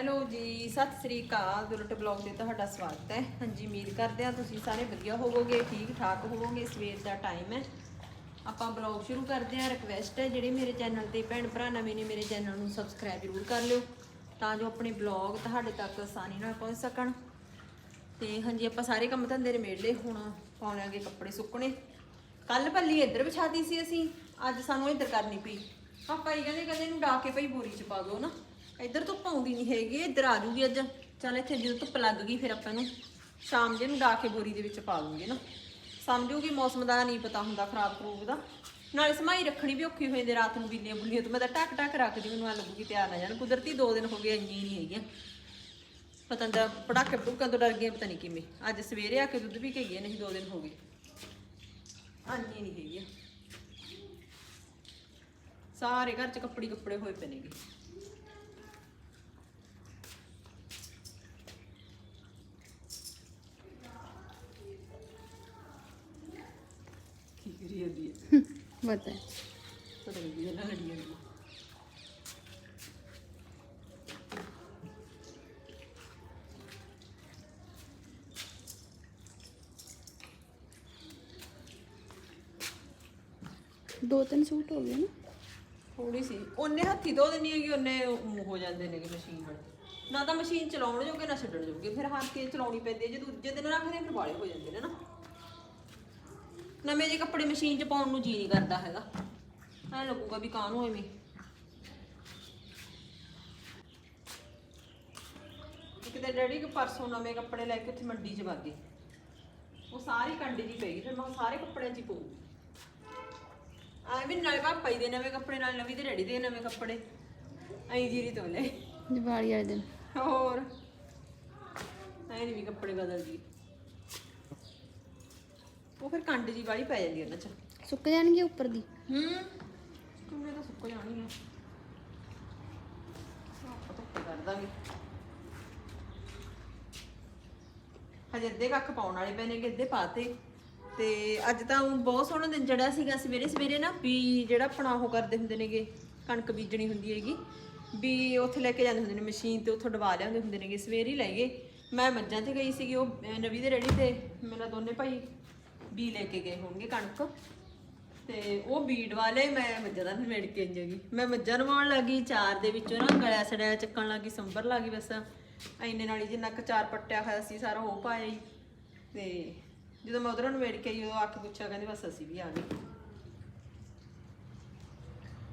Hello ਜੀ, ਸਤਿ ਸ੍ਰੀ ਅਕਾਲ। Dulat blog ਤੇ ਤੁਹਾਡਾ ਸਵਾਗਤ ਹੈ। ਹਾਂਜੀ, ਉਮੀਦ ਕਰਦੇ ਹਾਂ ਤੁਸੀਂ ਸਾਰੇ ਵਧੀਆ ਹੋਵੋਗੇ ਠੀਕ ਠਾਕ ਹੋਵੋਗੇ, ਸਵੇਰ ਦਾ ਟਾਈਮ ਹੈ। ਆਪਾਂ ਬਲੌਗ ਸ਼ੁਰੂ ਕਰਦੇ ਹਾਂ। ਰਿਕਵੈਸਟ ਹੈ, ਜਿਹੜੇ ਮੇਰੇ ਚੈਨਲ ਤੇ ਭੈਣ ਭਰਾ ਨਵੇਂ ਨੇ, ਮੇਰੇ ਚੈਨਲ ਨੂੰ ਸਬਸਕ੍ਰਾਈਬ ਜ਼ਰੂਰ ਕਰ ਲਿਓ, ਤਾਂ ਜੋ ਆਪਣੇ ਬਲੌਗ ਤੁਹਾਡੇ ਤੱਕ ਆਸਾਨੀ ਨਾਲ ਪਹੁੰਚ ਸਕਣ। ਤੇ ਹਾਂਜੀ, ਆਪਾਂ ਸਾਰੇ ਕੰਮ ਧੰਦੇ ਨਿਬੇੜ ਲਏ। ਹੁਣ ਪਾਉਣਾਂਗੇ ਕੱਪੜੇ ਸੁੱਕਣੇ। ਕੱਲ ਪੱਲੀ ਇੱਧਰ ਵਿਛਾਤੀ ਸੀ ਅਸੀਂ। ਅੱਜ ਸਾਨੂੰ ਇੱਧਰ ਕਰਨੀ ਪਈ। ਪਾਪਾ ਹੀ ਕਹਿੰਦੇ ਕਹਿੰਦੇ ਇਹਨੂੰ ਡਾ ਕੇ ਭਈ ਬੋਰੀ ਚ ਪਾ ਦਿਓ ਨਾ। ਇੱਧਰ ਧੁੱਪ ਆਉਂਦੀ ਨਹੀਂ ਹੈਗੀ, ਇੱਧਰ ਆ ਜੂਗੀ ਅੱਜ। ਚੱਲ ਇੱਥੇ ਜਦੋਂ ਧੁੱਪ ਲੱਗ ਗਈ, ਫਿਰ ਆਪਾਂ ਇਹਨੂੰ ਸ਼ਾਮ ਜੇ ਨੂੰ ਡਾ ਕੇ ਬੋਰੀ ਦੇ ਵਿੱਚ ਪਾ ਦੂੰਗੇ ਨਾ। ਸਮਝੂਗੀ ਮੌਸਮ ਦਾ ਨਹੀਂ ਪਤਾ ਹੁੰਦਾ, ਖਰਾਬ ਖਰੂਬ ਦਾ। ਨਾਲੇ ਸਮਾਈ ਰੱਖਣੀ ਵੀ ਔਖੀ ਹੋ ਜਾਂਦੀ, ਰਾਤ ਨੂੰ ਬਿੱਲੀਆਂ ਬੁੱਲੀਆਂ ਤੋਂ ਮੈਂ ਤਾਂ ਟਕ ਟਕ ਰੱਖਦੀ, ਮੈਨੂੰ ਆ ਲੱਗੂਗੀ ਤਿਆਰ ਨਾ ਜਾਣ। ਕੁਦਰਤੀ ਦੋ ਦਿਨ ਹੋ ਗਏ ਇੰਨੀ ਨਹੀਂ ਹੈਗੀਆਂ। ਪਤਾ ਨਹੀਂ ਪੜਾਕੇ ਪੜੂਕਾਂ ਤੋਂ ਡਰ ਗਈਆਂ, ਪਤਾ ਨਹੀਂ ਕਿਵੇਂ। ਅੱਜ ਸਵੇਰੇ ਆ ਕੇ ਦੁੱਧ ਵੀ ਕੇ ਗਏ ਨਹੀਂ ਦੋ ਦਿਨ ਹੋ ਗਏ। ਆਂਜੀ ਨਹੀਂ ਹੈਗੀਆਂ। ਸਾਰੇ ਘਰ ਚ ਕੱਪੜੇ ਕੱਪੜੇ ਹੋਏ ਪਏ ਨੇਗੇ। ਕਰੀ ਜਾਂਦੀ ਹੈ। ਪਤਾ ਹੈ। ਪਤਾ ਨਹੀਂ ਕਿਹਨਾਂ ਲੜੀ ਜਾਂਦੀ ਹੈ ਦੋ। ਤਿੰਨ ਸੂਟ ਹੋ ਗਏ ਨਾ। ਥੋੜੀ ਸੀ। ਉਹਨੇ ਹੱਥੀ ਧੋ ਦਿੰਨੀ ਹੈਗੀ ਉਹਨੇ ਊਂ ਹੋ ਜਾਂਦੇ ਨੇਗੇ ਮਸ਼ੀਨ ਨਾਲ ਨਾ ਤਾਂ ਮਸ਼ੀਨ ਚਲਾਉਣ ਜੋਗੇ ਨਾ ਛੱਡਣ ਜੋਗੇ। ਫਿਰ ਹੱਥ ਤੇ ਚਲਾਉਣੀ ਪੈਂਦੀ ਹੈ। ਜੇ ਦੂਜੇ ਦਿਨ ਰੱਖਦੇ ਆ, ਫਿਰ ਵਾਲੇ ਹੋ ਜਾਂਦੇ ਨੇ ਨਾ। ਨਵੇਂ ਜੇ ਕੱਪੜੇ ਮਸ਼ੀਨ 'ਚ ਪਾਉਣ ਨੂੰ ਜੀ ਨਹੀਂ ਕਰਦਾ ਹੈਗਾ। ਐ ਲੱਗੂਗਾ ਵੀ ਕਾਹਨੂੰ ਐਵੇਂ। ਇੱਕ ਤੇ ਡੈਡੀ ਕੋ ਪਰਸੋਂ ਨਵੇਂ ਕੱਪੜੇ ਲੈ ਕੇ ਉੱਥੇ ਮੰਡੀ 'ਚ ਵਗ ਗਏ। ਉਹ ਸਾਰੀ ਕੰਡੇ ਦੀ ਪਈ ਫਿਰ ਮੈਂ ਸਾਰੇ ਕੱਪੜਿਆਂ 'ਚ ਹੀ ਪਾਉ ਆ ਵੀ ਨਾਲੇ ਪਾਪਾ ਜੀ ਦੇ ਨਵੇਂ ਕੱਪੜੇ ਨਾਲ ਨਵੀਂ ਤੇ ਡੈਡੀ ਦੇ ਨਵੇਂ ਕੱਪੜੇ। ਐਂ ਜੀਰੀ ਤੋਂ ਲੈ ਦੀਵਾਲੀ ਵਾਲੇ ਦਿਨ। ਹੋਰ। ਐਂ ਨਹੀਂ ਵੀ ਕੱਪੜੇ ਬਦਲ ਜੀ ਉਹ ਫਿਰ ਕੰਡ ਜੀ ਵਾਲੀ ਪੈ ਜਾਂਦੀ ਉਹਨਾਂ ਚ। ਸੁੱਕ ਜਾਣਗੇ ਉੱਪਰ ਦੀ? ਹੂੰ। ਕਿੰਨੇ ਤਾਂ ਸੁੱਕ ਜਾਣੀ ਹੈ ਆਪਾਂ ਧੁੱਪੇ ਕਰ ਦਾਂਗੇ। ਹਜੇ ਅੱਧੇ ਕੱਖ ਪਾਉਣ ਵਾਲੇ ਪਏ ਨੇ ਕਿ ਅੱਧੇ ਪਾਤੇ। ਤੇ ਅੱਜ ਤਾਂ ਬਹੁਤ ਸੋਹਣਾ ਦਿਨ ਚੜਿਆ ਸੀਗਾ ਸਵੇਰੇ ਸਵੇਰੇ ਨਾ ਵੀ ਜਿਹੜਾ ਆਪਣਾ ਉਹ ਕਰਦੇ ਹੁੰਦੇ ਨੇਗੇ ਕਣਕ ਬੀਜਣੀ ਹੁੰਦੀ ਹੈਗੀ। ਵੀ ਉੱਥੇ ਲੈ ਕੇ ਜਾਂਦੇ ਹੁੰਦੇ ਨੇ ਮਸ਼ੀਨ ਤੇ ਉੱਥੋਂ ਦਵਾ ਲਿਆਉਂਦੇ ਹੁੰਦੇ ਨੇਗੇ ਸਵੇਰੇ ਹੀ ਲੈ ਗਏ। ਮੈਂ ਮੱਝਾਂ ਤੇ ਗਈ ਸੀਗੀ ਉਹ ਨਵੀ ਦੇ ਰੇੜੀ ਤੇ ਮੇਰਾ ਦੋਨੇ ਭਾਈ ਬੀ ਲੈ ਕੇ ਗਏ ਹੋਣਗੇ ਕਣਕ। ਤੇ ਉਹ ਬੀੜ ਵਾਲੇ ਮੈਂ ਮੱਝਾਂ ਦਾ ਨਿਮੇੜ ਕੇ ਇੰਜਗੀ ਮੈਂ ਮੱਝਾਂ ਨਵਾਉਣ ਲੱਗੀ, ਚਾਰ ਦੇ ਵਿੱਚੋਂ ਨਾ ਗਲਿਆ ਸੜਿਆ ਚੱਕਣ ਲੱਗੀ, ਸੰਭਰ ਲੱਗੀ ਬਸ। ਐਨੇ ਨਾਲ ਹੀ ਜਿੰਨਾ ਕੁ ਚਾਰ ਪੱਟਿਆ ਹੋਇਆ ਸੀ, ਸਾਰਾ ਉਹ ਪਾਇਆ ਹੀ। ਤੇ ਜਦੋਂ ਮੈਂ ਉਧਰੋਂ ਨਿਮੇੜ ਕੇ ਆਈ, ਉਦੋਂ ਆ ਕੇ ਪੁੱਛਿਆ, ਕਹਿੰਦੇ ਬਸ ਅਸੀਂ ਵੀ ਆ ਗਏ।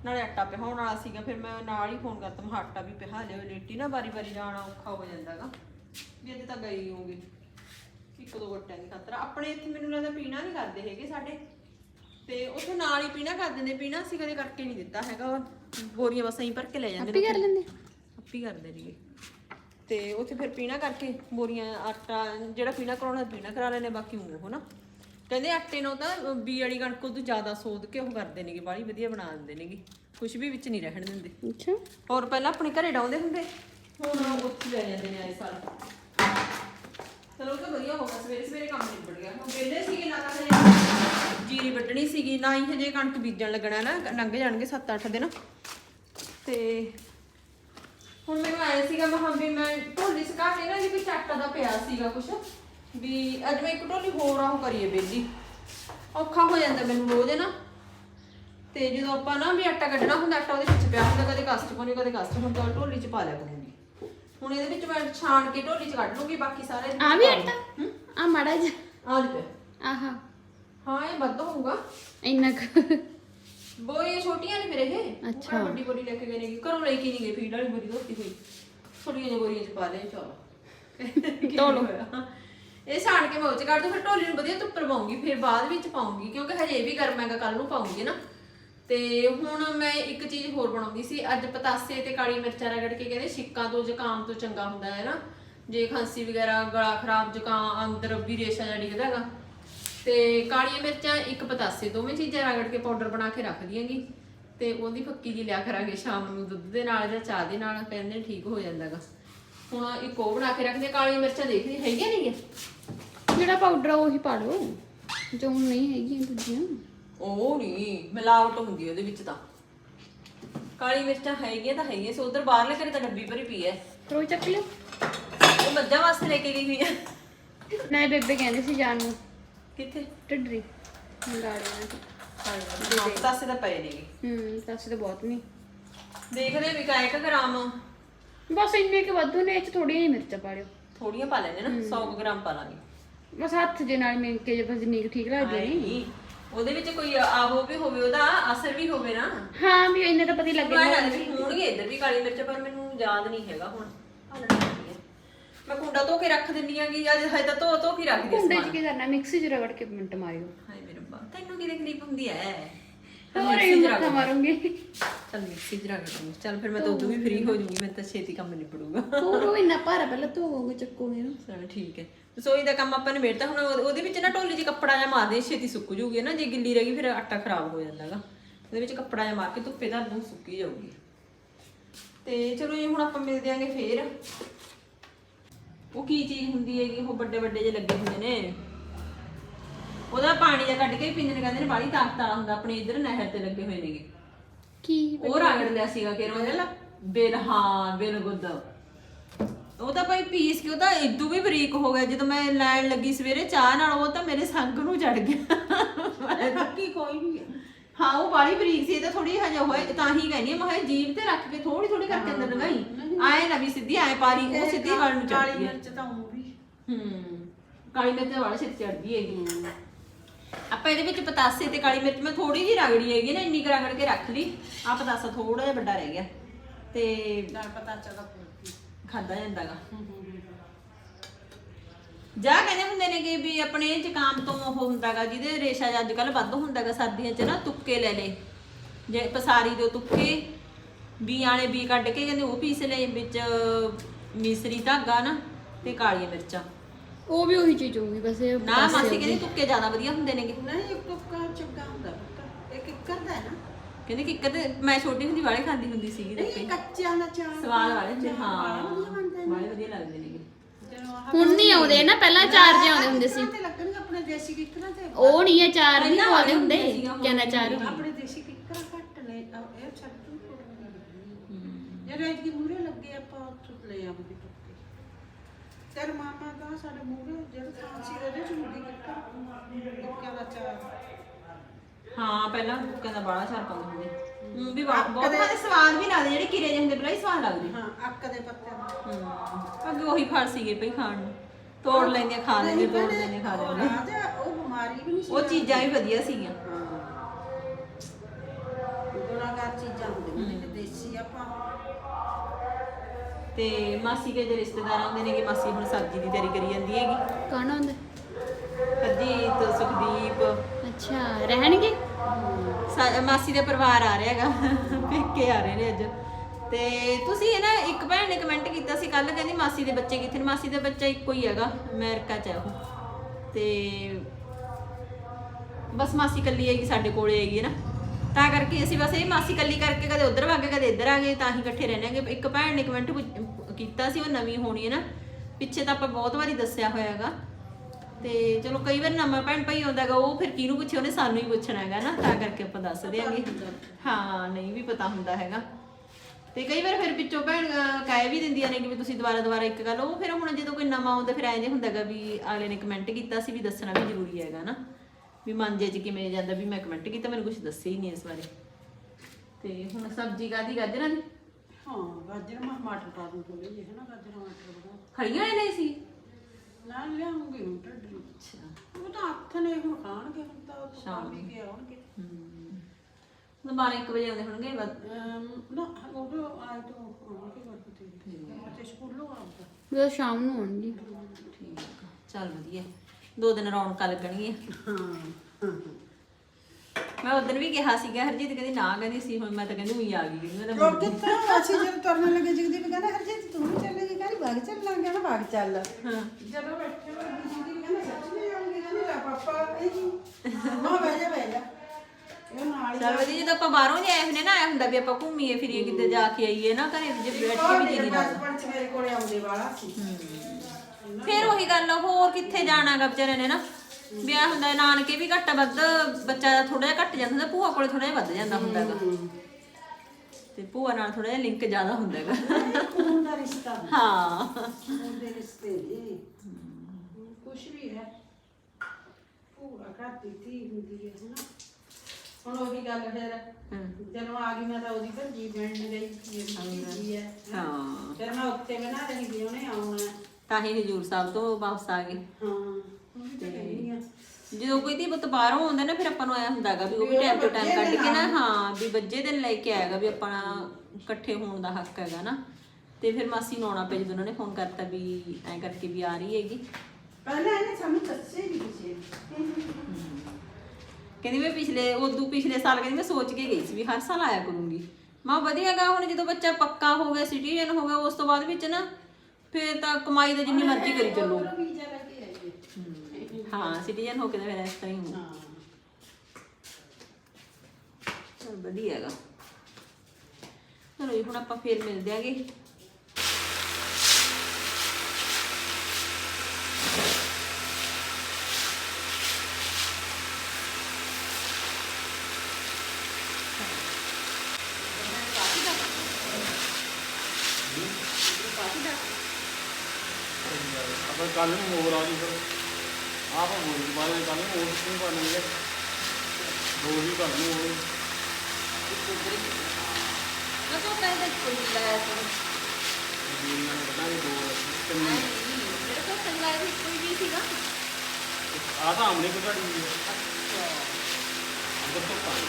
ਨਾਲੇ ਆਟਾ ਪਿਹਾਉਣ ਵਾਲਾ ਸੀਗਾ, ਫਿਰ ਮੈਂ ਨਾਲ ਹੀ ਫੋਨ ਕਰਤਾ, ਮੈਂ ਆਟਾ ਵੀ ਪਿਹਾ ਲਿਓ, ਲੇਟੀ ਨਾ ਵਾਰੀ ਵਾਰੀ ਜਾਣਾ ਔਖਾ ਹੋ ਜਾਂਦਾਗਾ ਵੀ ਅੱਜ ਤਾਂ ਗਈ ਹੋਊਗੀ। ਇੱਕ ਦੋ ਗੱਟਿਆਂ ਦੀ ਖਾਤਰ। ਆਪਣੇ ਇੱਥੇ ਮੈਨੂੰ ਲੱਗਦਾ ਪੀਣਾ ਨਹੀਂ ਕਰਦੇ ਹੈਗੇ ਸਾਡੇ। ਤੇ ਉੱਥੇ ਨਾਲ ਹੀ ਪੀਣਾ ਕਰ ਦਿੰਦੇ। ਪੀਣਾ ਅਸੀਂ ਕਦੇ ਕਰਕੇ ਨਹੀਂ ਦਿੱਤਾ ਹੈਗਾ। ਬੋਰੀਆਂ ਬਸ ਐਂ ਭਰ ਕੇ ਲੈ ਜਾਂਦੇ ਆਪੀ ਕਰ ਲੈਂਦੇ। ਆਪੀ ਕਰਦੇ ਨੇਗੇ ਤੇ ਉੱਥੇ ਫਿਰ ਪੀਣਾ ਕਰਕੇ ਬੋਰੀਆਂ ਆਟਾ ਜਿਹੜਾ ਪੀਣਾ ਕਰਾਉਣਾ ਪੀਣਾ ਕਰਾ ਲੈਣੇ ਬਾਕੀ ਉਹ ਨਾ ਕਹਿੰਦੇ ਆਟੇ ਨੂੰ ਤਾਂ ਬੀ ਵਾਲੀ ਕਣਕ ਤੋਂ ਜ਼ਿਆਦਾ ਸੋਧ ਕੇ ਉਹ ਕਰਦੇ ਨੇਗੇ ਬਾਹਲੀ ਵਧੀਆ ਬਣਾ ਦਿੰਦੇ ਨੇਗੇ। ਕੁਝ ਵੀ ਵਿੱਚ ਨਹੀਂ ਰਹਿਣ ਦਿੰਦੇ। ਅੱਛਾ। ਹੋਰ ਪਹਿਲਾਂ ਆਪਣੇ ਘਰੇ ਡਾਉਂਦੇ ਹੁੰਦੇ? ਹੁਣ ਉੱਥੇ ਲੈ ਜਾਂਦੇ ਨੇ ਆਏ ਸਾਲ। ਚਲੋ ਉਹ ਤਾਂ ਵਧੀਆ ਹੋ ਗਿਆ, ਸਵੇਰੇ ਸਵੇਰੇ ਕੰਮ ਨਿਬੜ ਗਿਆ। ਹੁਣ ਵਿਹਲੇ ਸੀਗੇ ਨਾ ਤਾਂ ਹਜੇ। ਜੀਰੀ ਵੱਢਣੀ ਸੀਗੀ, ਨਾ ਹੀ ਹਜੇ ਕਣਕ ਬੀਜਣ ਲੱਗਣਾ ਨਾ, ਲੰਘ ਜਾਣਗੇ 7-8 ਦਿਨ। ਤੇ ਹੁਣ ਮੈਨੂੰ ਆਇਆ ਸੀਗਾ ਮੈਂ ਹਾਂ ਵੀ ਮੈਂ ਢੋਲੀ ਸਕਾ ਕੇ ਨਾ, ਇਹਦੇ ਵਿੱਚ ਆਟਾ ਦਾ ਪਿਆ ਸੀਗਾ ਕੁਛ। ਵੀ ਅੱਜ ਮੈਂ ਇੱਕ ਢੋਲੀ ਹੋਰ ਆਹ ਕਰੀਏ ਬੇਲੀ ਔਖਾ ਹੋ ਜਾਂਦਾ ਮੈਨੂੰ ਰੋਜ਼ ਨਾ। ਤੇ ਜਦੋਂ ਆਪਾਂ ਨਾ ਵੀ ਆਟਾ ਕੱਢਣਾ ਹੁੰਦਾ, ਆਟਾ ਉਹਦੇ ਵਿੱਚ ਪਿਆ ਹੁੰਦਾ, ਕਦੇ ਕਸਟ ਪਾਉਣੀ, ਕਦੇ ਕਸਟ ਹੁੰਦਾ ਢੋਲੀ 'ਚ ਪਾ ਲਿਆ ਕਰੂੰਗੀ। ਹੁਣ ਇਹਦੇ ਵਿੱਚ ਮੈਂ ਛਾਣ ਕੇ ਢੋਲੀ 'ਚ ਕੱਢ ਲੂੰਗੀ ਬਾਕੀ ਸਾਰੇ ਆ ਵੀ। ਆਟਾ? ਆ ਮਾੜਾ ਜਿਹਾ। ਆ ਲੈ ਆਹਾ। ਹਾਂ ਇਹ ਵੱਧ ਹੋਊਗਾ। ਇੰਨਾ ਕੁ। ਬੋਰੀਆਂ ਛੋਟੀਆਂ ਨੇ ਮੇਰੇ ਇਹ। ਅੱਛਾ। ਅੱਛਾ ਵੱਡੀ ਬੋਰੀ ਲੈ ਕੇ ਗਏ ਨੇ ਘਰੋਂ ਲੈ ਕੇ ਨਹੀਂ ਗਏ ਫੀਡ ਵਾਲੀ ਬੋਰੀ ਧੋਤੀ ਹੋਈ। ਛੋਟੀਆਂ ਜਿਹੀਆਂ ਬੋਰੀਆਂ 'ਚ ਪਾ ਲਏ ਚਲੋ। ਧੋ ਲਓ। ਇਹ ਛਾਣ ਕੇ ਮੈਂ ਉਹ 'ਚ ਕੱਢ ਦੂੰ ਫਿਰ ਢੋਲੀ ਨੂੰ ਵਧੀਆ ਧੁੱਪ ਪਾਉਂਗੀ ਫਿਰ ਬਾਅਦ ਵਿੱਚ ਪਾਉਂਗੀ ਕਿਉਂਕਿ ਹਜੇ ਇਹ ਵੀ ਗਰਮ ਹੈਗਾ ਕੱਲ ਨੂੰ ਪਾਉਂਗੀ ਨਾ। ਤੇ ਹੁਣ ਮੈਂ ਇੱਕ ਚੀਜ਼ ਹੋਰ ਬਣਾਉਂਦੀ ਸੀ, ਅੱਜ ਪਤਾਸੇ ਤੇ ਕਾਲੀ ਮਿਰਚਾਂ ਰਗੜ ਕੇ ਕਹਿੰਦੇ ਛਿੱਕਾਂ ਤੋਂ ਜ਼ੁਕਾਮ ਤੋਂ ਚੰਗਾ ਹੁੰਦਾ ਹੈ ਨਾ। ਜੇ ਖਾਂਸੀ ਵਗੈਰਾ, ਗਲਾ ਖਰਾਬ, ਜ਼ੁਕਾਮ, ਅੰਦਰ ਵੀ ਰੇਸ਼ਾ ਜਿਹਾ ਹੈਗਾ। ਤੇ ਕਾਲੀਆਂ ਮਿਰਚਾਂ ਇੱਕ ਪਤਾਸੇ ਦੋਵੇਂ ਚੀਜ਼ਾਂ ਰਗੜ ਕੇ ਪਾਊਡਰ ਬਣਾ ਕੇ ਰੱਖ ਦਿਆਂਗੀ। ਤੇ ਉਹਦੀ ਫੱਕੀ ਜੀ ਲਿਆ ਕਰਾਂਗੇ ਸ਼ਾਮ ਨੂੰ ਦੁੱਧ ਦੇ ਨਾਲ ਜਾਂ ਚਾਹ ਦੇ ਨਾਲ, ਕਹਿੰਦੇ ਠੀਕ ਹੋ ਜਾਂਦਾਗਾ ਹੁਣ ਇੱਕ ਉਹ ਬਣਾ ਕੇ ਰੱਖਦੇ ਕਾਲੀਆਂ ਮਿਰਚਾਂ ਦੇਖਦੇ ਹੈਗੀਆਂ ਨਹੀਂ ਜਿਹੜਾ ਪਾਊਡਰ ਆ ਉਹੀ ਪਾ ਲਓ। ਜੋ ਹੁਣ ਨਹੀਂ ਹੈਗੀਆਂ ਦੂਜੀਆਂ। ਉਹ ਨਹੀਂ ਮਿਲਾਵਟ ਹੁੰਦੀ ਉਹਦੇ ਵਿੱਚ ਤਾਂ। ਕਾਲੀ ਮਿਰਚਾਂ ਹੈਗੀਆਂ ਤਾਂ ਹੈਗੀਆਂ ਸੋ ਉਧਰ ਬਾਹਰਲੇ ਘਰੇ ਤਾਂ ਡੱਬੀ ਭਰੀ ਪਈ ਐ। ਰੋਈ ਚੱਕ ਲਿਓ। ਉਹ ਮੱਝਾਂ ਵਾਸਤੇ ਲੈ ਕੇ ਗਈ ਹੋਈ ਐ ਨਾ ਬੇਬੇ ਕਹਿੰਦੇ ਸੀ ਜਾਣ ਨੂੰ। ਕਿੱਥੇ? ਢੱਡਰੀ। ਮੰਗਾੜਿਆ ਹਾਂ ਤਾਸੇ ਤਾਂ ਪਏ ਨੇਗੇ। ਹੂੰ ਪੈਸੇ ਤਾਂ ਬਹੁਤ ਨਹੀਂ ਦੇਖਦੇ ਵੀ ਕਾਇਕ ਗ੍ਰਾਮ। ਬਸ ਇੰਨੇ ਕਿ ਵਾਧੂ ਨੇ ਇਹ ਚ ਥੋੜੀਆਂ ਜਿਹੀ ਮਿਰਚਾਂ ਪਾ ਲਿਓ। ਥੋੜੀਆਂ ਪਾ ਲੈਣੇ ਨਾ 100 ਕੁ ਗ੍ਰਾਮ ਪਾ ਲਾਂਗੇ। ਬਸ ਹੱਥ ਜੇ ਨਾਲ ਮਿਲ ਕੇ ਜੇ ਬਸ ਜਿੰਨੀ ਕੁ ਠੀਕ ਲੱਗਦੀ ਨਹੀਂ ਨਹੀਂ ਉਹਦੇ ਵਿੱਚ ਕੋਈ ਆਹੋ ਵੀ ਹੋਵੇ ਉਹਦਾ ਅਸਰ ਵੀ ਹੋਵੇ ਨਾ। ਹਾਂ ਵੀ ਇੰਨੇ ਤਾਂ ਪਤਾ ਹੀ ਲੱਗ ਮੈਂ ਗਿਆ ਲੱਗਦੀ ਹੋਣਗੇ ਇੱਧਰ ਵੀ ਕਾਲੀ ਮਿਰਚ ਪਰ ਮੈਨੂੰ ਯਾਦ ਨਹੀਂ ਹੈਗਾ ਹੁਣ। ਮੈਂ ਕੁੰਡਾ ਧੋ ਕੇ ਰੱਖ ਦਿੰਦੀ ਆਂਗੀ ਅੱਜ ਹਜੇ ਤਾਂ ਧੋ ਧੋ ਕੇ ਰੱਖਦੀ ਕੁੰਡੇ ਸਮਾਨ। ਚ ਕੀ ਕਰਨਾ ਮਿਕਸੀ ਚ ਰਗੜ ਕੇ ਮਿੰਟ ਮਾਰਿਓ। ਹਾਏ ਮੇਰੇ ਰੱਬਾ ਤੈਨੂੰ ਕੀ ਤਕਲੀਫ ਹੁੰਦੀ ਐ? ਹੋਰ ਇਹ ਮੱਥਾ ਮਾਰੂੰਗੀ। ਚੱਲ ਮਿਕਸੀ ਚ ਰੱਖ ਦੂੰਗੀ ਚੱਲ ਫਿਰ ਮੈਂ ਤਾਂ ਉਦੋਂ ਵੀ ਫ੍ਰੀ ਹੋ ਜਾਊਂਗੀ ਮੈਂ ਤਾਂ ਛੇਤੀ ਕੰਮ ਨਿਬੜੂਗਾ। ਹੋਰ ਇੰਨਾ ਭਾਰਾ ਪਹਿਲਾਂ ਧੋਵੋਗੇ ਚੱਕੋਗੇ ਨਾ। ਚਲ ਠੀਕ ਹੈ ਰਸੋਈ ਦਾ ਕੰਮ ਆਪਾਂ ਨਿਬੇੜਤਾ ਹੁਣ ਉਹ- ਉਹਦੇ ਵਿੱਚ ਨਾ ਢੋਲੀ 'ਚ ਕੱਪੜਾ ਜਿਹਾ ਮਾਰਦੇ ਛੇਤੀ ਸੁੱਕ ਜੂਗੀ ਨਾ ਜੇ ਗਿੱਲੀ ਰਹਿ ਗਈ ਫਿਰ ਆਟਾ ਖਰਾਬ ਹੋ ਜਾਂਦਾਗਾ ਉਹਦੇ ਵਿੱਚ ਕੱਪੜਾ ਜਿਹਾ ਮਾਰ ਕੇ ਧੁੱਪੇ ਧਰ ਦੂੰ ਸੁੱਕੀ ਜਾਊਗੀ। ਤੇ ਚਲੋ ਇਹ ਹੁਣ ਆਪਾਂ ਮਿਲਦੇ ਆਂਗੇ ਫੇਰ। ਉਹ ਕੀ ਚੀਜ਼ ਹੁੰਦੀ ਹੈਗੀ ਉਹ ਵੱਡੇ ਵੱਡੇ ਜਿਹੇ ਲੱਗੇ ਹੁੰਦੇ ਨੇ। ਉਹਦਾ ਪਾਣੀ ਜਿਹਾ ਕੱਢ ਕੇ ਪੀਂਦੇ ਨੇ ਕਹਿੰਦੇ ਨੇ ਬਾਹਲੀ ਤਾਕਤ ਵਾਲਾ ਹੁੰਦਾ ਆਪਣੇ ਇਧਰ ਨਹਿਰ ਤੇ ਲੱਗੇ ਹੋਏ ਨੇਗੇ। ਕੀ ਉਹ ਰਗੜ ਲਿਆ ਸੀਗਾ ਕਿ ਉਹਦੇ ਬਿਲ ਹਾਂ ਬਿਲ ਗੁੱਦ। ਉਹ ਤਾਂ ਭਾਈ ਪੀਸ ਕੇ ਉਹ ਤਾਂ ਇਦੋਂ ਵੀ ਬਰੀਕ ਹੋ ਗਿਆ। ਜਦੋਂ ਮੈਂ ਲੈਣ ਲੱਗੀ ਸਵੇਰੇ ਚਾਹ ਨਾਲ ਉਹ ਤਾਂ ਮੇਰੇ ਸੰਗ ਨੂੰ ਚੜ ਗਿਆ। ਮੈਂ ਤਾਂ ਕੀ ਕੋਈ ਨਹੀਂ ਹਾਂ ਉਹ ਬਾਲੀ ਬਰੀਕ ਸੀ ਤਾਂ ਥੋੜੀ ਹਜੇ ਹੋਏ ਤਾਂ ਹੀ ਕਹਿੰਦੀ ਮੈਂ ਕਿਹਾ ਜੀਭ ਤੇ ਰੱਖ ਕੇ ਥੋੜੀ ਥੋੜੀ ਕਰਕੇ ਅੰਦਰ ਲਗਾਈ ਆਏ ਨਾ ਵੀ ਸਿੱਧੀ ਆਏ ਪਾਰੀ ਉਹ ਸਿੱਧੀ ਗਲ ਨੂੰ ਕਾਲੀ ਚੜਦੀ ਹੈ ਮਿਰਚ ਤਾਂ ਉਹ ਵੀ। ਹੂੰ ਕਾਲੀ ਮਿਰਚ ਵਾਲਾ ਸਿਰ ਚੜਦੀ ਹੈਗੀ। ਆਪਾਂ ਇਹਦੇ ਵਿੱਚ ਪਤਾਸੇ ਤੇ ਕਾਲੀ ਮਿਰਚ ਮੈਂ ਥੋੜੀ ਜਿਹੀ ਰਗੜੀ ਹੈਗੀ ਨਾ ਇੰਨੀ ਕੁ ਰਗੜ ਕੇ ਰੱਖ ਲਈ। ਆ ਪਤਾਸਾ ਥੋੜਾ ਜਿਹਾ ਵੱਡਾ ਰਹਿ ਗਿਆ। ਤੇ ਨਾਲ ਪਤਾ ਚੱਲਦਾ ਖਾਦਾ ਜਾਂਦਾਗਾ ਜਾ ਕਹਿੰਦੇ ਹੁੰਦੇ ਨੇ ਕਿ ਵੀ ਆਪਣੇ ਜ਼ੁਕਾਮ ਤੋਂ ਉਹ ਹੁੰਦਾਗਾ ਜਿਹਦੇ ਰੇਸ਼ਾ ਅੱਜ ਕੱਲ ਵੱਧ ਹੁੰਦਾਗਾ ਸਰਦੀਆਂ 'ਚ ਨਾ ਤੁੱਕੇ ਲੈ ਲੈ। ਜੇ ਪਸਾਰੀ ਦੇ ਤੁੱਕੇ ਬੀ ਵਾਲੇ ਬੀ ਕੱਢ ਕੇ ਕਹਿੰਦੇ ਉਹ ਪੀਸ ਲਏ ਵਿੱਚ ਮਿਸਰੀ ਧਾਗਾ ਨਾ ਤੇ ਕਾਲੀਆਂ ਮਿਰਚਾਂ। ਉਹ ਵੀ ਉਹੀ ਚੀਜ਼ ਹੋਊਗੀ ਬਸ ਇਹ ਨਾ ਮਾਸੀ ਕਹਿੰਦੀ ਤੁੱਕੇ ਜ਼ਿਆਦਾ ਵਧੀਆ ਹੁੰਦੇ ਨੇਗੇ। ਨਹੀਂ ਇੱਕ ਟੁੱਕਾ ਚੁੱਕਾ ਹੁੰਦਾ ਪੁੱਤ ਇੱਕ ਇੱਕ ਕਰਦਾ ਹੈ ਨਾ। ਕਹਿੰਦੇ ਕਿੱਕਰ ਤੇ ਮੈਂ ਛੋਟੀ ਹੁੰਦੀ ਵਾਲੇ ਖਾਂਦੀ ਹੁੰਦੀ ਸੀਗੀ ਨਹੀਂ ਤੁੱਕੇ ਕੱਚਿਆਂ ਦਾ ਚਾਰ ਸਵਾਦ ਵਾਲੇ ਹੁੰਦੇ ਹਾਂ। ਵਧੀਆ ਨੇ ਹੁਣ ਨਹੀਂ ਆਉਂਦੇ ਨਾ ਪਹਿਲਾਂ ਚਾਰ ਜੇ ਆਉਂਦੇ ਹੁੰਦੇ ਸੀ। ਕਿੱਕਰਾਂ ਤੇ ਲੱਗਣਗੇ ਆਪਣੇ ਦੇਸੀ ਕਿੱਕਰਾਂ ਤੇ ਉਹ ਨਹੀਂ ਇਹ ਚਾਰ ਨਹੀਂ ਪਹਿਲਾਂ ਆਉਂਦੇ ਹੁੰਦੇ ਕਹਿੰਦਾ ਚਾਰ ਆਪਣੇ ਦੇਸੀ ਕਿੱਕਰਾਂ ਘੱਟ ਨੇ ਇਹ ਛੱਡ ਤੂੰ ਜਿਹੜੇ ਅੱਜ ਮੂਰੇ ਲੱਗੇ ਆਪਾਂ ਉੱਥੋਂ ਲੈ ਆਵਾਂਗੇ ਟੁੱਕੇ ਤੇਰੇ ਮਾਮਾ ਦਾ ਸਾਡੇ ਮੂਰੇ ਜਿਹੜਾ ਥਾਂ ਸੀ ਉਹਦੇ ਚ ਹੁੰਦੀ ਕਿੱਕਰ ਟੁੱਕਿਆਂ ਦਾ ਚਾਰ। ਹਾਂ ਪਹਿਲਾਂ ਕੁੱਕਾਂ ਦਾ ਬਾੜਾ ਚਾਰ ਪਾਉਂਦੇ ਹੁੰਦੇ। ਹੂੰ ਵੀ ਬਹੁਤ ਬਹੁਤ ਵਧੀਆ ਸਵਾਦ ਵੀ ਲੱਗਦੇ ਜਿਹੜੇ ਕਿਰੇ ਜਿਹੇ ਹੁੰਦੇ ਬਲਾਈ ਸਵਾਦ ਲੱਗਦੇ। ਹਾਂ ਅੱਕ ਦੇ ਪੱਤਿਆਂ ਦਾ ਹੂੰ ਅੱਗੇ ਉਹੀ ਫੜ ਸੀਗੇ ਭਈ ਖਾਣ ਨੂੰ। ਤੋੜ ਲੈਂਦੇ ਖਾ ਲੈਂਦੇ ਤੋੜ ਲੈਂਦੇ ਖਾ ਉਹ ਲੈਂਦੇ ਰਾਜਾ ਉਹ ਬਿਮਾਰੀ ਵੀ ਨਹੀਂ ਸੀ ਉਹ ਚੀਜ਼ਾਂ ਵੀ ਵਧੀਆ ਸੀਗੀਆਂ। ਗੁਣਾਕਾਰ ਚੀਜ਼ਾਂ ਹੁੰਦੀਆਂ ਨੇ ਤੇ ਦੇਸੀ ਆਪਾਂ। ਤੇ ਮਾਸੀ ਕੇ ਜਿਹੜੇ ਰਿਸ਼ਤੇਦਾਰ ਆਉਂਦੇ ਨੇ ਕਿ ਮਾਸੀ ਹੁਣ ਸਬਜ਼ੀ ਦੀ ਤਿਆਰੀ ਕਰੀ ਜਾਂਦੀ ਹੈਗੀ। ਕੌਣ ਆਉਂਦਾ? ਹਰਜੀਤ ਸੁਖਦੀਪ। ਅੱਛਾ ਰਹਿਣਗੇ? ਸਾ- ਮਾਸੀ ਦੇ ਪਰਿਵਾਰ ਆ ਰਿਹਾ ਹੈਗਾ। ਪੇਕੇ ਆ ਰਹੇ ਨੇ ਅੱਜ। ਤੇ ਤੁਸੀਂ ਇਹ ਨਾ ਇੱਕ ਭੈਣ ਨੇ ਕਮੈਂਟ ਕੀਤਾ ਸੀ ਕੱਲ ਕਹਿੰਦੀ ਮਾਸੀ ਦੇ ਬੱਚੇ ਕਿੱਥੇ ਨੇ? ਮਾਸੀ ਦਾ ਬੱਚਾ ਇੱਕੋ ਹੀ ਹੈਗਾ, ਅਮਰੀਕਾ ਚ ਹੈ ਉਹ। ਤੇ ਬਸ ਮਾਸੀ ਕੱਲੀ ਹੈਗੀ, ਸਾਡੇ ਕੋਲੇ ਹੈਗੀ ਹੈ ਨਾ। ਤਾਂ ਕਰਕੇ ਅਸੀਂ ਬਸ ਇਹ ਮਾਸੀ ਕੱਲੀ ਕਰਕੇ ਕਦੇ ਉਧਰ ਵਗ ਗਏ, ਕਦੇ ਇੱਧਰ ਆ ਗਏ, ਤਾਂ ਹੀ ਇਕੱਠੇ ਰਹਿੰਦੇ ਹੈਗੇ। ਇੱਕ ਭੈਣ ਨੇ ਕਮੈਂਟ ਕੀਤਾ ਸੀ, ਉਹ ਨਵੀਂ ਹੋਣੀ ਹੈ ਨਾ। ਪਿੱਛੇ ਤਾਂ ਆਪਾਂ ਬਹੁਤ ਵਾਰੀ ਦੱਸਿਆ ਹੋਇਆ ਹੈਗਾ। ਤੇ ਚਲੋ ਕਈ ਵਾਰ ਨਵਾਂ ਭੈਣ ਭਾਈ ਆਉਂਦਾ ਹੈਗਾ ਉਹ ਫਿਰ ਕਿਹਨੂੰ ਪੁੱਛੇ? ਉਹਨੇ ਸਾਨੂੰ ਹੀ ਪੁੱਛਣਾ ਹੈਗਾ ਨਾ ਤਾਂ ਕਰਕੇ ਆਪਾਂ ਦੱਸ ਦਿਆਂਗੇ। ਹਾਂ ਨਹੀਂ ਵੀ ਪਤਾ ਹੁੰਦਾ ਹੈਗਾ। ਤੇ ਕਈ ਵਾਰ ਫਿਰ ਵਿੱਚੋਂ ਭੈਣ ਕਹਿ ਵੀ ਦਿੰਦੀਆਂ ਨੇ ਕਿ ਵੀ ਤੁਸੀਂ ਦੁਬਾਰਾ ਦੁਬਾਰਾ ਇੱਕ ਗੱਲ ਉਹ ਫਿਰ ਹੁਣ ਜਦੋਂ ਕੋਈ ਨਵਾਂ ਆਉਂਦਾ ਫਿਰ ਐਂ ਜੇ ਹੁੰਦਾ ਹੈਗਾ ਵੀ ਅਗਲੇ ਨੇ ਕਮੈਂਟ ਕੀਤਾ ਸੀ ਵੀ ਦੱਸਣਾ ਵੀ ਜ਼ਰੂਰੀ ਹੈਗਾ ਨਾ। ਵੀ ਮਨ ਜੇ ਚ ਕਿਵੇਂ ਜਾਂਦਾ ਵੀ ਮੈਂ ਕਮੈਂਟ ਕੀਤਾ ਮੈਨੂੰ ਕੁਝ ਦੱਸਿਆ ਹੀ ਨਹੀਂ ਇਸ ਬਾਰੇ। ਤੇ ਹੁਣ ਸਬਜ਼ੀ ਕਾਦੀ ਗਾਜਰਾਂ ਦੀ? ਹਾਂ ਗਾਜਰ ਮਾ ਟਮਾਟਰ ਪਾ ਦੂੰ ਥੋੜੇ ਜਿਹੇ ਹਨਾ ਗਾਜਰ ਟਮਾਟਰ ਬਣਾ। ਖੜੀਆਂ ਹੀ ਨਹੀਂ ਸੀ? ਨਾ ਲਿਆਉਂਗੀ ਹੁਣ ਢੱਡ ਨੂੰ। ਅੱਛਾ। ਉਹ ਤਾਂ ਹੱਥ ਨੇ ਹੁਣ ਖਾਣਗੇ ਹੁਣ ਤਾਂ ਉਹ ਸ਼ਾਮ ਵੀ ਕੇ ਆਉਣਗੇ। ਹੁਣ 12 1 ਵਜੇ ਆਉਂਦੇ ਹੋਣਗੇ ਬਸ ਅਮ, ਨਾ ਉਹ ਆਏ ਤੋਂ ਆਉਣਗੇ ਵਰਤ ਤੇ ਤੇ ਸਕੂਲੋਂ ਆਉਂਦਾ। ਬਸ ਸ਼ਾਮ ਨੂੰ ਆਉਣਗੇ। ਠੀਕ ਆ, ਚੱਲ ਵਧੀਆ। ਦੋ ਦਿਨ ਰੌਣਕਾਂ ਲੱਗਣਗੀਆਂ। ਹਾਂ। ਮੈਂ ਉਦੋਂ ਵੀ ਕਿਹਾ ਸੀਗਾ ਹਰਜੀਤ ਕਹਿੰਦੀ ਨਾ ਕਹਿੰਦੀ ਸੀ ਹੁਣ ਮੈਂ ਤਾਂ ਕਹਿੰਦੀ ਉਹੀ ਆ ਗਈ। ਕਹਿੰਦੀ ਮੈਂ ਤਾਂ ਲੋਕ ਕਿੱਥੇ ਅਸੀਂ ਜਦ ਤੁਰਨ ਲੱਗੇ ਜਗਦੀਪ ਕਹਿੰਦਾ ਹਰਜੀਤ ਤੂੰ ਵੀ ਚੱਲੇਗੀ ਕਹਿੰਦੀ ਬਾਗ ਚੱਲਾਂਗੇ ਨਾ ਬਾਗ ਚੱਲ। ਹਾਂ। ਜਦੋਂ ਬੈਠੇ ਹੋਏ ਜਗਦੀਪ ਕਹਿੰਦਾ ਸੱਚ ਨਹੀਂ ਆਉਂਗੀ ਕਹਿੰਦੀ ਲੈ ਪਾਪਾ ਇਹ ਮਾਂ ਬਹਿ ਜਾ ਬਹਿ ਜਾ। ਇਹ ਨਾਲ ਹੀ ਚੱਲ ਵਧੀਆ ਜਦੋਂ ਆਪਾਂ ਬਾਹਰੋਂ ਜੇ ਆਏ ਹੁੰਦੇ ਨਾ ਆਇਆ ਹੁੰਦਾ ਵੀ ਆਪਾਂ ਘੁੰਮੀਏ ਫਿਰੀਏ ਕਿਤੇ ਜਾ ਕੇ ਆਈਏ ਨਾ ਘਰੇ ਜੇ ਬੈਠ ਕੇ ਵੀ ਮੇਰੇ ਕੋਲੇ ਆਉਂਦੇ ਵਾਲਾ ਸੀ। ਫਿਰ ਉਹੀ ਗੱਲ ਆ, ਹੋਰ ਕਿੱਥੇ ਜਾਣਾਗਾ ਵਿਚਾਰੇ ਨੇ ਨਾ। ਵਿਆਹ ਹੁੰਦਾ ਨਾਨਕੇ ਵੀ ਘੱਟ ਵੱਧ ਬੱਚਾ ਥੋੜਾ ਜਿਹਾ ਘੱਟ ਜਾਂਦਾ ਹੁੰਦਾ ਭੂਆ ਕੋਲੇ ਥੋੜਾ ਜਿਹਾ ਵੱਧ ਜਾਂਦਾ ਹੁੰਦਾ ਹੈਗਾ ਤੇ ਭੂਆ ਨਾਲ ਥੋੜਾ ਜਿਹਾ ਲਿੰਕ ਜ਼ਿਆਦਾ ਹੁੰਦਾ ਹੈਗਾ। ਖੂਨ ਦਾ ਰਿਸ਼ਤਾ। ਹਾਂ। ਖੂਨ ਦੇ ਰਿਸ਼ਤੇ ਨਹੀਂ ਕੁਛ ਵੀ ਹੈ। ਪੂਰਾ ਘਾਤੀ ਧੀ ਹੁੰਦੀ ਹੈ ਹਨਾ। ਹੁਣ ਉਹੀ ਗੱਲ ਫਿਰ ਜਦੋਂ ਆ ਗਈ ਮੈਂ ਤਾਂ ਉਹਦੀ ਭੱਜੀ ਮਿਲਣ ਗਈ ਧੀ ਹੈ। ਹਾਂ। ਫਿਰ ਮੈਂ ਉੱਤੇ ਬਣਾ ਰਹੀ ਵੀ ਉਹਨੇ ਆਉਣਾ। ਤਾਂ ਹੀ ਹਜੂਰ ਸਾਹਿਬ ਤੋਂ ਵਾਪਸ ਆ ਗਏ ਹਾਂ। ਉਹ ਵੀ ਤਾਂ ਜਦੋਂ ਕੋਈ ਬਤ ਬਾਹਰੋਂ ਆਉਂਦਾ ਨਾ ਫਿਰ ਆਪਾਂ ਨੂੰ ਐ ਹੁੰਦਾਗਾ ਵੀ ਉਹ ਵੀ ਟਾਈਮ ਤੋਂ ਟਾਈਮ ਕੱਢ ਕੇ ਨਾ ਹਾਂ ਵੀ ਬੱਜੇ ਦਿਨ ਲੈ ਕੇ ਆਏਗਾ ਵੀ ਆਪਣਾ ਇਕੱਠੇ ਹੋਣ ਦਾ ਹੱਕ ਹੈਗਾ ਨਾ। ਤੇ ਫਿਰ ਮਾਸੀ ਨੂੰ ਆਉਣਾ ਪਿਆ ਜਦੋਂ ਉਹਨਾਂ ਨੇ ਫੋਨ ਕਰਤਾ ਵੀ ਐਂ ਕਰਕੇ ਵੀ ਆ ਰਹੀ ਹੈਗੀ। ਪਹਿਲਾਂ ਇਹਨੇ ਸਾਨੂੰ ਦੱਸੇ ਵੀ ਕਿਸੇ ਨੇ। ਕਹਿੰਦੀ ਮੈਂ ਪਿਛਲੇ ਉਦੋਂ ਪਿਛਲੇ ਸਾਲ ਕਹਿੰਦੀ ਮੈਂ ਸੋਚ ਕੇ ਗਈ ਸੀ ਵੀ ਹਰ ਸਾਲ ਆਇਆ ਕਰੂੰਗੀ। ਮਾਂ ਵਧੀਆਗਾ ਹੁਣ ਜਦੋਂ ਬੱਚਾ ਪੱਕਾ ਹੋ ਗਿਆ ਸਿਟੀਜ਼ਨ ਹੋ ਗਿਆ ਉਸ ਤੋਂ ਬਾਅਦ ਵਿੱਚ ਨਾ ਫਿਰ ਤਾਂ ਕਮਾਈ ਦਾ ਜਿੰਨੀ ਮਰਜ਼ੀ ਕਰੀ ਚੱਲੋ ਉਹ ਵੀਜ਼ਾ ਲੈ ਕੇ ਆਈਏ ਹਾਂ ਸਿਟੀਜ਼ਨ ਹੋ ਕੇ ਤਾਂ ਫਿਰ ਇਸ ਤਰ੍ਹਾਂ ਹੀ ਹੋਊ ਹਾਂ। ਚਲ ਵਧੀਆ ਹੈਗਾ। ਚਲੋ ਜੀ ਹੁਣ ਆਪਾਂ ਫੇਰ ਮਿਲਦੇ ਆਂਗੇ। ਕੱਲ ਨੂੰ ਹੋਰ ਆ ਜੀ ਫਿਰ। ਆਪ ਹੋਰ ਬਾਰੇ ਕੱਲ ਨੂੰ ਹੋਰ ਕਿਉਂ ਬਣਨਗੇ ਦੋ ਹੀ ਕੱਲ ਨੂੰ ਹੋਰ। ਮੈਂ ਤਾਂ ਨਹੀਂ ਦੋ ਤਿੰਨ ਮੇਰੇ ਕੋਲ ਸੰਗਾਇਆ ਸੀ ਕੋਈ ਵੀ ਸੀਗਾ? ਆ ਤਾਂ ਆਮਨੇ ਕੋ ਘੜੀ ਹੋਈ ਹੈ। ਅੰਦਰ ਤੋਂ। ਪਾਣੀ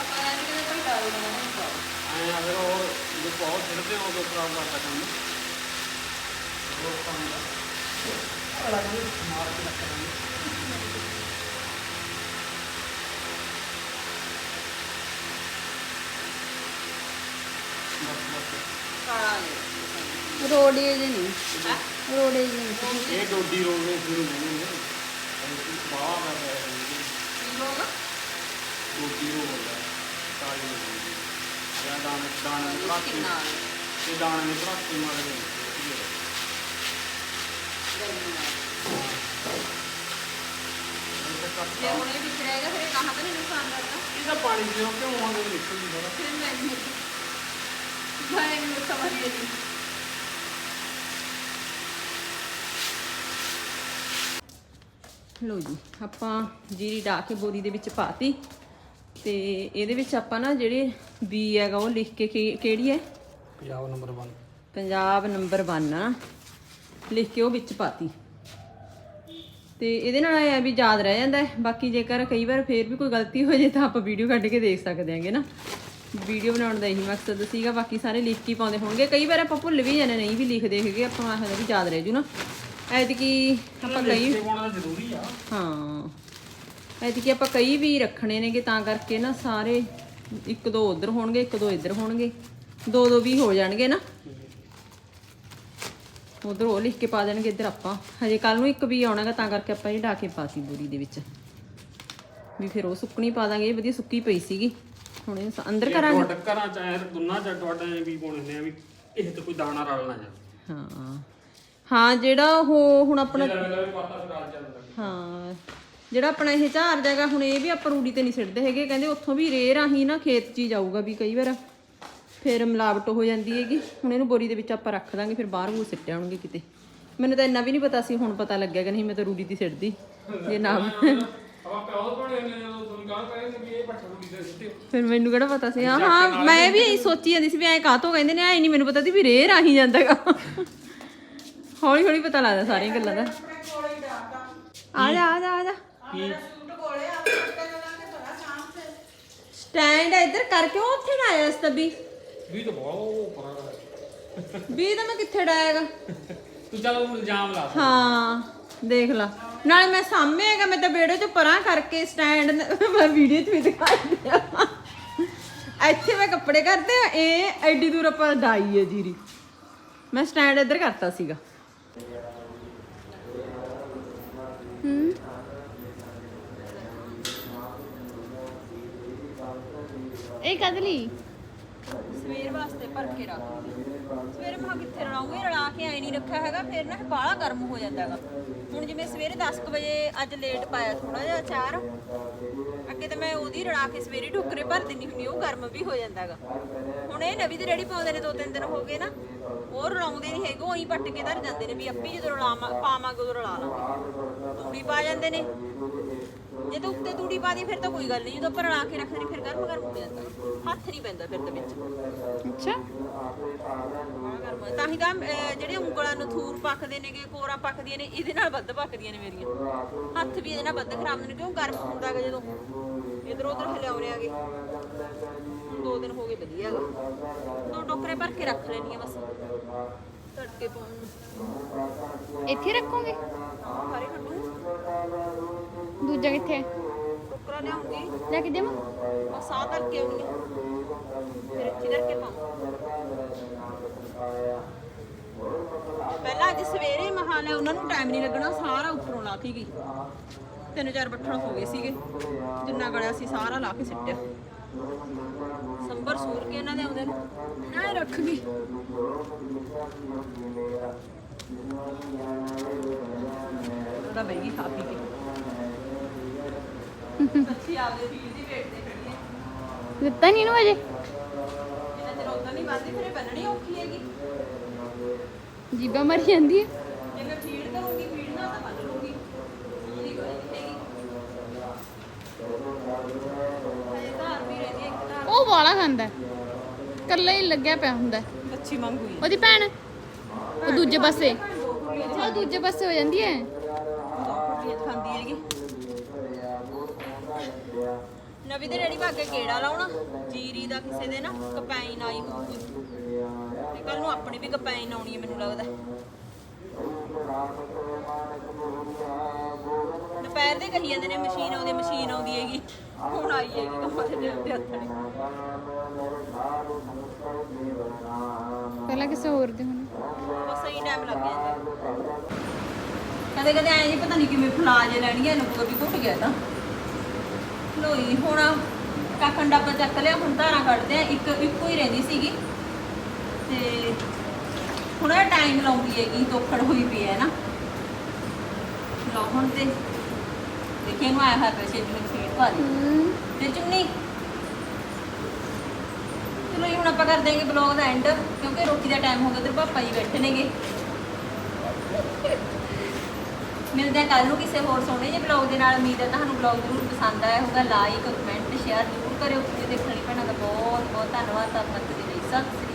ਆਪਾਂ ਨੇ ਕਿਤੇ ਕੋਈ ਡਾਲ ਨਹੀਂ ਪਾਉ ਆਏ ਅਗਰ ਉਹ ਜੋ ਬਹੁਤ ਛਿੜਦੇ ਹੋ ਉਹ ਖਰਾਬ ਕਰਦਾ ਕੰਮ। ਉਹ ਕੰਮ ਦਾ? ਅਲੱਗ ਹੀ ਮਾਰ ਕੇ ਰੱਖ ਦਾਂਗੇ ਰੋੜੇ ਜੇ ਨਹੀਂ ਹੈ? ਰੋੜੇ ਜੇ ਨਹੀਂ ਇਹ ਡੋਡੀ ਨੂੰ। ਸ਼ੁਰੂ ਨਹੀਂ ਬਾਵਾ ਮੈਂ ਪੈ ਰਹੀ ਲੋਗ ਡੋਡੀ ਰੋਗ ਹੁੰਦਾ ਕਾਲੀ ਹੋ ਜਾਂ ਦਾਣੇ ਦਾਣੇ ਦੇ ਭਰਾਕੇ ਕਿੰਨਾ? ਇਹ ਦਾਣੇ ਦੇ ਭਰਾਕੇ ਮਾਰੇ ਨੇ ਗਰਮੀ ਨਾਲ। ਇਹ ਤਾਂ ਜੇ ਹੁਣ ਇਹ ਵਿੱਚ ਰਹੇਗਾ ਫਿਰ ਇਹ ਕਹਾਂ ਤਾਂ ਨਹੀਂ ਨੁਕਸਾਨ ਕਰਦਾ ਇਹਦਾ ਪਾਣੀ ਪੀਓ ਕਿਉਂ ਆਉਂਦੇ ਨਿਕਲ ਨਹੀਂ ਸਾਰਾ? ਫਿਰ ਮੈਂ ਨਹੀਂ ਭਾਈ ਨੂੰ ਸਮਝ ਨਹੀਂ ਆਈ ਲੋ ਜੀ ਆਪਾਂ ਜੀਰੀ ਡਾ ਕੇ ਬੋਰੀ ਦੇ ਵਿੱਚ ਪਾਤੀ। ਤੇ ਇਹਦੇ ਵਿੱਚ ਆਪਾਂ ਨਾ ਜਿਹੜੇ ਬੀ ਹੈਗਾ ਉਹ ਲਿਖ ਕੇ ਕਿ- ਕਿਹੜੀ ਹੈ? ਪੰਜਾਬ ਨੰਬਰ 1 ਪੰਜਾਬ ਨੰਬਰ 1 ਆ। ਲਿਖ ਕੇ ਉਹ ਵਿੱਚ ਪਾਤੀ। ਤੇ ਇਹਦੇ ਨਾਲ ਇਹ ਆ ਵੀ ਯਾਦ ਰਹਿ ਜਾਂਦਾ ਹੈ। ਬਾਕੀ ਜੇਕਰ ਕਈ ਵਾਰ ਫੇਰ ਵੀ ਕੋਈ ਗਲਤੀ ਹੋ ਜੇ ਤਾਂ ਆਪਾਂ ਵੀਡੀਓ ਕੱਢ ਕੇ ਦੇਖ ਸਕਦੇ ਆਂਗੇ ਨਾ। ਵੀਡੀਓ ਬਣਾਉਣ ਦਾ ਇਹੀ ਮਕਸਦ ਸੀਗਾ। ਬਾਕੀ ਸਾਰੇ ਲਿਖ ਕੇ ਹੀ ਪਾਉਂਦੇ ਹੋਣਗੇ। ਕਈ ਵਾਰ ਆਪਾਂ ਭੁੱਲ ਵੀ ਜਾਂਦੇ ਨਹੀਂ ਵੀ ਲਿਖਦੇ ਹੈਗੇ। ਆਪਾਂ ਨੂੰ ਆਖਦਾ ਵੀ ਯਾਦ ਰਹਿ ਜੂ ਨਾ। ਐਤਕੀ ਆਪਾਂ ਕਈ ਇਹ ਪਾਉਣਾ ਤਾਂ ਜ਼ਰੂਰੀ ਆ। ਹਾਂ। ਐਤਕੀ ਆਪਾਂ ਕਈ ਵੀ ਰੱਖਣੇ ਨੇਗੇ ਤਾਂ ਕਰਕੇ ਨਾ ਸਾਰੇ ਇੱਕ ਦੋ ਉਧਰ ਹੋਣਗੇ ਇੱਕ ਦੋ ਇੱਧਰ ਹੋਣਗੇ। ਦੋ ਦੋ ਵੀ ਹੋ ਜਾਣਗੇ ਨਾ। ਉਧਰ ਉਹ ਲਿਖ ਕੇ ਪਾ ਦੇਣਗੇ ਇੱਧਰ ਆਪਾਂ। ਹਜੇ ਕੱਲ ਨੂੰ ਇੱਕ ਵੀ ਆਉਣਾਗਾ ਤਾਂ ਕਰਕੇ ਆਪਾਂ ਇਹ ਢਾ ਕੇ ਪਾਤੀ ਬੋਰੀ ਦੇ ਵਿੱਚ। ਵੀ ਫਿਰ ਉਹ ਸੁੱਕਣੀ ਪਾ ਦਾਂਗੇ ਇਹ ਵਧੀਆ ਸੁੱਕੀ ਪਈ ਸੀਗੀ। ਹੁਣ ਇਹ ਅੰਦਰ ਕਰਾਂਗੇ। ਤੁਹਾਡੇ ਘਰਾਂ ਚ ਆਏ ਦੁੰਨਾ ਚ ਤੁਹਾਡੇ ਵੀ ਪਾਉਣੇ ਆ ਵੀ ਇਹ ਤੇ ਕੋਈ ਦਾਣਾ ਰਲ ਨਾ ਜਾਵੇ। ਹਾਂ। ਹਾਂ ਜਿਹੜਾ ਉਹ ਹੁਣ ਆਪਣਾ ਪਾਤਾ ਹਾਂ। ਜਿਹੜਾ ਆਪਣਾ ਇਹ ਝਾਰ ਜਗਾ ਹੁਣ ਇਹ ਵੀ ਆਪਾਂ ਰੂੜੀ ਤੇ ਨਹੀਂ ਸਿੱਟਦੇ ਹੈਗੇ। ਕਹਿੰਦੇ ਉੱਥੋਂ ਵੀ ਰੇ ਰਾਹੀਂ ਨਾ ਖੇਤ 'ਚ ਹੀ ਜਾਊਗਾ ਵੀ ਕਈ ਵਾਰ। ਫਿਰ ਮਿਲਾਵਟ ਹੋ ਜਾਂਦੀ ਹੈਗੀ। ਹੁਣ ਇਹਨੂੰ ਬੋਰੀ ਦੇ ਵਿੱਚ ਆਪਾਂ ਰੱਖ ਦਾਂਗੇ, ਫਿਰ ਬਾਹਰ ਬੂਰ ਸਿੱਟ ਆਉਣਗੇ ਕਿਤੇ। ਮੈਨੂੰ ਤਾਂ ਇੰਨਾ ਵੀ ਨਹੀਂ ਪਤਾ ਸੀ, ਹੁਣ ਪਤਾ ਲੱਗਿਆ ਕਿ ਨਹੀਂ, ਮੈਂ ਤਾਂ ਰੂੜੀ ਦੀ ਸਿੱਟਦੀ। ਜੇ ਨਾ ਫਿਰ ਮੈਨੂੰ ਕਿਹੜਾ ਪਤਾ ਸੀ? ਹਾਂ ਹਾਂ, ਮੈਂ ਵੀ ਇਹੀ ਸੋਚੀ ਜਾਂਦੀ ਸੀ ਵੀ ਐਂ ਕਾਹਤੋਂ ਕਹਿੰਦੇ ਨੇ, ਐ ਨਹੀਂ ਮੈਨੂੰ ਪਤਾ ਸੀ ਵੀ ਰੇਹ ਰਾਹੀਂ ਜਾਂਦਾਗਾ ਹੌਲੀ ਹੌਲੀ ਪਤਾ ਲੱਗਦਾ ਸਾਰੀਆਂ ਗੱਲਾਂ ਦਾ। ਆ ਜਾ ਆ ਜਾ ਆ ਜਾ। ਤੇ ਸਟੈਂਡ ਇੱਧਰ ਕਰਕੇ ਉਹ ਉੱਥੇ ਨਾ ਆਇਆ ਸਤਬੀ? ਵੀ ਤਾਂ ਬਹੁਤ ਪਰਾਂ ਵੀ ਤਾਂ ਮੈਂ ਕਿੱਥੇ ਡਾਇਆਗਾ? ਤੂੰ ਚੱਲ ਉਹ ਇਲਜ਼ਾਮ ਲਾ। ਹਾਂ ਦੇਖ ਲਾ। ਨਾਲੇ ਮੈਂ ਸਾਹਮਣੇ ਹੈਗਾ ਮੈਂ ਤਾਂ ਵਿਹੜੇ ਚ ਪਰਾਂ ਕਰਕੇ ਸਟੈਂਡ ਮੈਂ ਵੀਡੀਓ 'ਚ ਵੀ ਦਿਖਾਈ ਦਿਆ। ਇੱਥੇ ਮੈਂ ਕੱਪੜੇ ਕਰਦੇ ਆ ਇਹ ਐਡੀ ਦੂਰ ਆਪਾਂ ਡਾਈ ਹੈ ਜੀਰੀ। ਮੈਂ ਸਟੈਂਡ ਇੱਧਰ ਕਰਤਾ ਸੀਗਾ। ਇਹ ਕਦ ਲਈ? ਸਵੇਰ ਵਾਸਤੇ ਭਰ ਕੇ ਰੱਖ ਸਵੇਰੇ ਮੈਂ ਕਿੱਥੇ ਰਲਾਉਂਗੇ ਰਲਾ ਕੇ ਐ ਨਹੀਂ ਰੱਖਿਆ ਹੈਗਾ, ਫਿਰ ਨਾ ਬਾਹਲਾ ਗਰਮ ਹੋ ਜਾਂਦਾ ਹੈਗਾ। ਹੁਣ ਜਿਵੇਂ ਸਵੇਰੇ 10 ਵਜੇ ਅੱਜ ਲੇਟ ਪਾਇਆ ਥੋੜਾ ਜਿਹਾ ਅਚਾਰ, ਅੱਗੇ ਤੇ ਮੈਂ ਉਹਦੀ ਰਲਾ ਕੇ ਸਵੇਰੇ ਢੁੱਕਰੇ ਭਰ ਦਿੰਦੀ ਹੁੰਦੀ, ਉਹ ਗਰਮ ਵੀ ਹੋ ਜਾਂਦਾ ਹੈਗਾ। ਹੁਣ ਇਹ ਨਵੀਂ ਦੀ ਰੇੜੀ ਪਾਉਂਦੇ ਨੇ ਦੋ ਤਿੰਨ ਦਿਨ ਹੋ ਗਏ ਨਾ, ਉਹ ਰਲਾਉਂਦੇ ਨਹੀਂ ਹੈਗੇ, ਉਹੀ ਪੱਟ ਕੇ ਧਰ ਜਾਂਦੇ ਨੇ ਵੀ ਅੱਪੀ ਜਦੋਂ ਰਲਾਵਾਂ, ਪਾਵਾਂਗੇ ਉਦੋਂ ਰਲਾ ਲਾਂਗੇ। ਤੂੜੀ ਪਾ ਜਾਂਦੇ ਨੇ। ਜੇ ਤਾਂ ਉੱਤੇ ਤੂੜੀ ਪਾ ਦੀ ਫਿਰ ਤਾਂ ਕੋਈ ਗੱਲ ਨਹੀਂ। ਜਦੋਂ ਆਪਾਂ ਰਲਾ ਕੇ ਰੱਖਦੇ ਨੇ ਫਿਰ ਗਰਮ ਗਰਮ ਹੋ ਜਾਂਦਾ। ਹੱਥ ਨਹੀਂ ਪੈਂਦਾ ਫਿਰ ਤਾਂ ਵਿੱਚ। ਅੱਛਾ। ਗਰਮ। ਤਾਂ ਹੀ ਤਾਂ ਅਹ, ਜਿਹੜੇ ਉਂਗਲਾਂ ਨੂੰ ਥੂਰ ਪੱਕਦੇ ਨੇਗੇ ਕੋਰਾਂ ਪੱਕਦੀਆਂ ਨੇ ਇਹਦੇ ਨਾਲ ਵੱਧ ਪੱਕਦੀਆਂ ਨੇ ਮੇਰੀਆਂ। ਹੱਥ ਵੀ ਇਹਦੇ ਨਾਲ ਵੱਧ ਖਰਾਬ ਹੁੰਦੇ ਨੇ ਕਿਉਂ ਗਰਮ ਹੁੰਦਾ ਹੈਗਾ ਜਦੋਂ? ਇਧਰ ਉਧਰ ਹਿਲਾਉਣੇ ਆਗੇ। ਦੋ ਦਿਨ ਹੋ ਗਏ ਵਧੀਆ ਹੈਗਾ ਦੋ ਟੋਕਰੇ ਭਰ ਕੇ ਰੱਖ ਲੈਣੀ ਆ ਬਸ। ਤੜਕੇ ਪਾਉਣ ਨੂੰ। ਇੱਥੇ ਰੱਖੋਗੇ? ਹਾਂ ਸਾਰੇ ਕੱਢੂ ਦੂਜਾ ਕਿੱਥੇ? ਹੈ? ਟੋਕਰਾ ਲਿਆਉਂਗੀ। ਲੈ ਕੇ ਦੇਵਾਂ? ਬਸ ਆਹ ਕਰਕੇ ਆਉਣੀ ਆ ਫਿਰ ਇੱਥੇ ਕਰਕੇ ਪਾਉਂ ਪਹਿਲਾਂ ਅੱਜ ਸਵੇਰੇ ਮਹਾ ਲੈ ਉਹਨਾਂ ਨੂੰ ਟਾਈਮ ਨਹੀਂ ਲੱਗਣਾ ਸਾਰਾ ਉੱਪਰੋਂ ਲਾ ਕੇ ਗਈ। ਤਿੰਨ ਚਾਰ ਬੱਠਲ ਹੋ ਗਏ ਸੀਗੇ। ਜਿੰਨਾ ਗਲਿਆ ਸੀ ਸਾਰਾ ਲਾ ਕੇ ਸਿੱਟਿਆ। ਸੰਬਰ ਸੂਰ ਕੇ ਇਹਨਾਂ ਦੇ ਆਉਂਦੇ ਨੂੰ। ਐ ਰੱਖ ਗਈ। ਉਹਦਾ ਬੈਗੀ ਖਾ ਪੀ ਕੇ। ਅੱਛੀ ਆਪਦੇ ਵੀਰ ਦੀ ਵੇਟ ਤੇ ਖੜੀ ਹੈ। ਦਿੱਤਾ ਨਹੀਂ ਇਹਨੂੰ ਅਜੇ ਇਹਨਾਂ ਚਿਰ ਉਦਾਂ ਨਹੀਂ ਬੰਦੀ ਫਿਰ ਇਹ ਬੰਨਣੀ ਔਖੀ ਹੈਗੀ। ਜੀਬਾ ਮਰ ਜਾਂਦੀ ਹੈ ਜੇ ਮੈਂ ਫੀਡ ਕਰੂੰਗੀ ਫੀਡ ਨਾਲ ਤਾਂ ਬੰਨ ਲੂੰਗੀ ਉਹਦੀ ਕੋਈ ਨਹੀਂ ਹੈਗੀ। ਹਜੇ ਘਰ ਵੀ ਰਹਿੰਦੀ ਹੈ ਇੱਕ ਘਰ। ਉਹ ਵਾਲਾ ਖਾਂਦਾ ਹੈ। ਇਕੱਲਾ ਹੀ ਲੱਗਿਆ ਪਿਆ ਹੁੰਦਾ ਹੈ। ਮੰਗ ਹੋਈ ਉਹਦੀ ਭੈਣ। ਉਹ ਦੂਜੇ ਪਾਸੇ। ਉਹ ਦੂਜੇ ਪਾਸੇ ਹੋ ਜਾਂਦੀ ਹੈ ਰੋਟੀਆਂ ਖਾਂਦੀ ਹੈਗੀ ਨਵੀਂ ਦੇ ਰੇੜੀ ਭਾਗੇ ਗੇੜਾ ਲਾਉਣਾ ਜੀਰੀ ਦਾ ਕਿਸੇ ਦੇ ਨਾ ਕਪੈਨ ਆਈ ਹੋਊਗੀ। ਤੇ ਕੱਲ ਨੂੰ ਆਪਣੇ ਵੀ ਕਪੈਨ ਆਉਣੀ ਹੈ ਮੈਨੂੰ ਲੱਗਦਾ। ਦੁਪਹਿਰ ਦੇ ਕਹੀ ਜਾਂਦੇ ਨੇ ਮਸ਼ੀਨ ਆਉਂਦੀ ਮਸ਼ੀਨ ਆਉਂਦੀ ਹੈਗੀ। ਹੁਣ ਆਈ ਹੈਗੀ ਕੰਮਾਂ ਦੇ ਦਿਨ ਤੇ ਹੱਥਣੀ ਪਹਿਲਾਂ ਕਿਸੇ ਹੋਰ ਦੇ ਹੁਣ। ਬਸ ਸਹੀ ਟਾਈਮ ਲੱਗ ਜਾਂਦਾ। ਕਦੇ ਕਦੇ ਐਂ ਜੀ ਪਤਾ ਨਹੀਂ ਕਿਵੇਂ ਫਲਾ ਜੇ ਲੈਣੀ ਹੈ ਲੱਗੂਗਾ ਵੀ ਘੁੱਟ ਗਿਆ ਤਾਂ। ਲੋਈ ਹੁਣ ਕਾਕਣ ਡੱਬਾ ਚੱਕ ਲਿਆ ਹੁਣ ਧਾਰਾਂ ਕੱਢਦੇ ਆ ਇੱਕ ਇੱਕੋ ਹੀ ਰਹਿੰਦੀ ਸੀਗੀ। ਤੇ ਹੁਣ ਇਹ ਟਾਈਮ ਲਾਉਂਦੀ ਹੈਗੀ ਤੋਖੜ ਹੋਈ ਪਈ ਹੈ ਨਾ। ਲਾਉਣ ਤੇ। ਦੇਖੇ ਨੂੰ ਆਇਆ ਹੋਇਆ ਪੈਸੇ ਜਿਵੇਂ ਫੀਡ ਪਾ ਲਈ ਤੇ ਚੁੰਨੀ। ਚਲੋ ਜੀ ਹੁਣ ਆਪਾਂ ਕਰ ਦੇਂਗੇ ਬਲੌਗ ਦਾ ਐਂਡ ਕਿਉਂਕਿ ਰੋਟੀ ਦਾ ਟਾਈਮ ਹੋ ਗਿਆ ਤੇ ਪਾਪਾ ਜੀ ਬੈਠੇ ਨੇਗੇ। ਮਿਲਦੇ ਆ। ਕੱਲ ਨੂੰ ਕਿਸੇ ਹੋਰ ਸੋਹਣੇ ਜਿਹੇ ਬਲੌਗ ਦੇ ਨਾਲ ਉਮੀਦ ਹੈ ਤੁਹਾਨੂੰ ਬਲੌਗ ਜ਼ਰੂਰ ਪਸੰਦ ਆਇਆ ਹੋਊਗਾ। ਲਾਈਕ ਕਮੈਂਟ ਸ਼ੇਅਰ ਜ਼ਰੂਰ ਕਰਿਓ। ਤੁਸੀਂ ਦੇਖਣ ਲਈ ਭੈਣਾਂ ਦਾ ਬਹੁਤ ਬਹੁਤ ਧੰਨਵਾਦ। ਤਦ ਤੱਕ ਦੇ ਲਈ ਸਤਿ ਸ੍ਰੀ